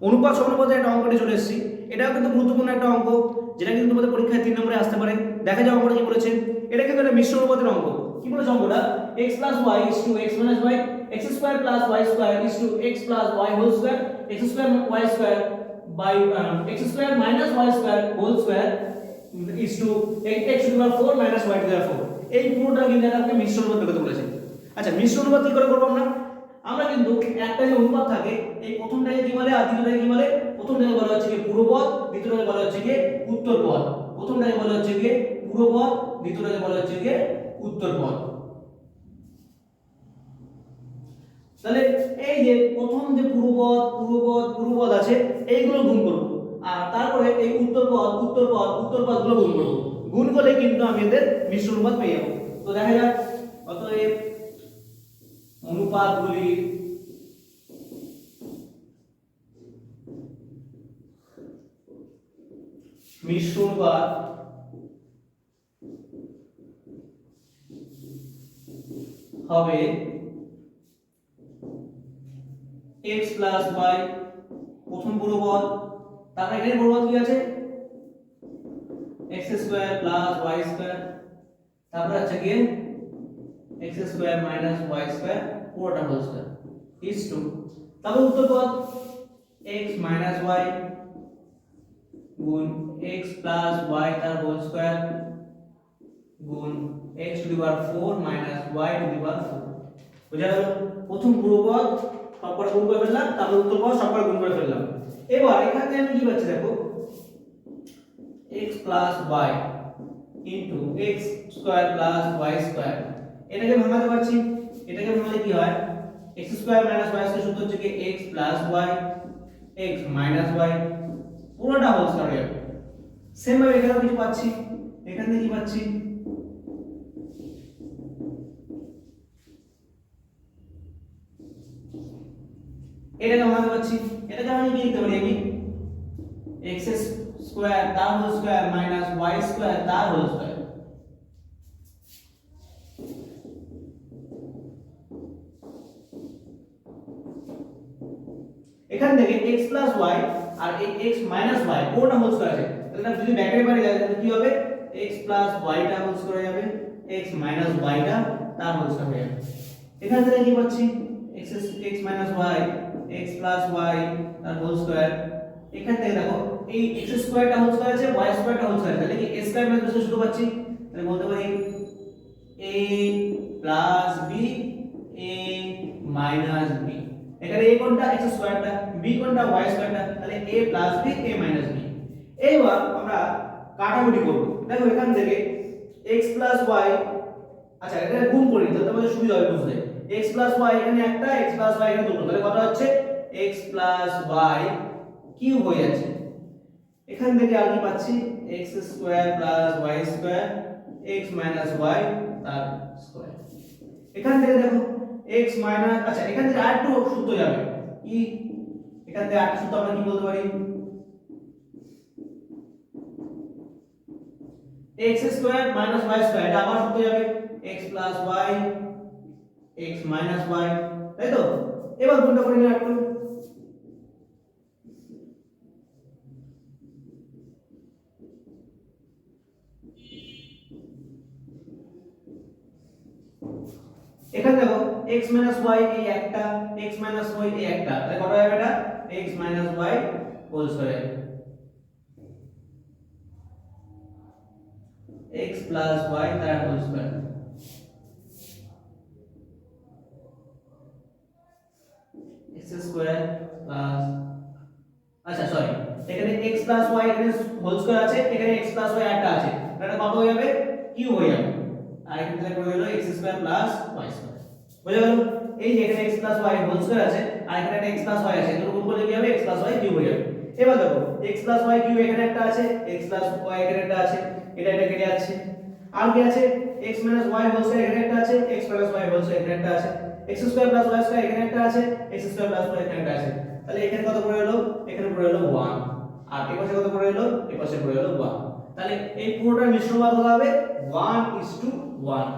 অনুপাত সমানুপাতের একটা অঙ্কটি চলে এসেছি। এটাও কিন্তু গুরুত্বপূর্ণ একটা অঙ্ক যেটা কিন্তু তোমাদের পরীক্ষায় তিন নম্বরে আসতে পারে। দেখা যাও অঙ্কটা কি বলেছে। এটা কিন্তু একটা মিশ্র অনুপাতের অঙ্ক। কি বলেছে অঙ্কটা? x plus minus y x square plus y square is to x plus y whole square x square y square by um, x square minus y square whole square is to x x to the power 4 minus y to the power 4 এই পুরোটা কিন্তু একটা মিশ্র অনুপাত করতে বলেছে। আচ্ছা মিশ্র অনুপাত কি করে করব আমরা? কিন্তু একটা যে অনুপাত থাকে, এই প্রথমটাকে কি বলে আর দ্বিতীয়টাকে কি বলে? প্রথমটাকে বলা হচ্ছে কি পূর্ব পদ দ্বিতীয়টাকে বলা হচ্ছে কি উত্তর পদ প্রথমটাকে বলা হচ্ছে কি পূর্ব পদ দ্বিতীয়টাকে বলা হচ্ছে কি উত্তর পদ তাহলে এই যে প্রথম যে পূর্বপদ পূর্বপদ পূর্বপদ আছে, এইগুলো গুণ করব। আর তারপরে এই উত্তর পদ উত্তর পদ উত্তর পদগুলো গুণ করব। গুণ করলে কিন্তু আমি এদের মিশ্র অনুপাত পেয়ে যাব। তো দেখা যাক, অতএব অনুপাতগুলির মিশ্র অনুপাত হবে x প্লাস y, প্রথম পুরো পদ তারপর এখানে পুরো পদ কি আছে? x square plus y square তারপর আছে কি x square minus y square পুরোটা হোল স্কয়ার ইজ টু তারপর উত্তর পদ x মাইনাস y গুণ x প্লাস y তার হোল স্কয়ার গুণ x to the power 4 minus y to the power 4 বোঝা গেল? প্রথম পুরো পদ সবকটা গুণ করে ফেললাম, তারপর উত্তর পদ সবকটা গুণ করে ফেললাম। এবার এখানে আমি কি পাচ্ছি দেখো? x plus y into x square plus y square এটাকে ভাঙাতে পারছি। এটাকে ভাঙালে কি হয়? x square minus y square সূত্র হচ্ছে কি? x plus y, x minus y পুরোটা হোল স্কয়ার সেম ভাবে এখানেও কিছু পাচ্ছি, এখান থেকে কি পাচ্ছি? এটাকে ভাঙাতে পারছি এটাকে আমি কি লিখতে পারি আমি x স্কয়ার তার whole square minus y square তার হোল স্কয়ার এখান থেকে x y আর এই x y পুরোটা হোল স্কয়ার আছে? তাহলে যদি ব্যাকের বাইরে যায়, তাহলে কি হবে? x y টা হোল স্কয়ার হয়ে যাবে। x y টা তার হোল স্কয়ার হয়ে যাবে। এখান থেকে কি পাচ্ছি? x x y x y তার হোল স্কয়ার এখান থেকে দেখো, এই x স্কয়ারটা হোল স্কয়ার আছে, y স্কয়ারটা হোল স্কয়ার তাহলে কি a স্কয়ার মাইনাস শুধু পাচ্ছি? তাহলে বলতে পারি a plus b, a minus b এখানে a কোনটা, x স্কয়ারটা b কোনটা, y স্কয়ারটা তাহলে a plus b, a minus b এইবার আমরা কাটাকুটি করব। দেখো এখান থেকে x প্লাস y আচ্ছা এটা গুণ করি তাহলে তোমাদের সুবিধা হবে বুঝতে। X প্লাস y এখানে একটা, x প্লাস y এখানে দুটো, তাহলে কত হচ্ছে? X প্লাস y কিউব হয়ে যাচ্ছে। এখান থেকে কি পাচ্ছি? X square plus y square x minus y তার স্কয়ার এখান থেকে দেখো x মাইনাস আচ্ছা এখান থেকে আরেকটু সূত্র যাবে। কি এখান থেকে আরেকটা সূত্র আমরা কি বলতে পারি? x square minus y square এটা আবার সূত্র যাবে। x plus y, x minus y, তাই তো? এবার গুণটা করে নিই একটু এখানে দেখো x y এই একটা, x y এই একটা। তাহলে কত হবে এটা? x y whole square x y তার whole square x square plus আচ্ছা সরি এখানে x y এখানে হোল স্কয়ার আছে, এখানে x y একটা আছে। এটা কত হয়ে যাবে? কিউব হয়ে যাবে। আর এখানে তাহলে পড়ে গেল? x square plus y square বুঝা গেল? এই যে এখানে x plus y whole square আছে, আর এখানে একটা x প্লাস y আছে দুটো গুণ করলে কি হবে? x প্লাস y কিউব হয়ে যাবে। এবার দেখো, x প্লাস y কিউব এখানে একটা আছে, x প্লাস y এখানে একটা আছে, এটা এটা কেটে যাচ্ছে। আর কি আছে? x minus y whole square এখানে একটা আছে, x plus y whole square এখানে একটা আছে। x square plus y square এখানে একটা আছে, x স্কয়ার প্লাস y এখানে একটা আছে। তাহলে এখানে কত পড়ে গেল এখানে পড়ে গেল 1 আর এই পাশে কত পড়ে গেল এই পাশে পড়ে গেল 1 তাহলে এই পুরোটার মিশ্রণ কত হবে? 1 1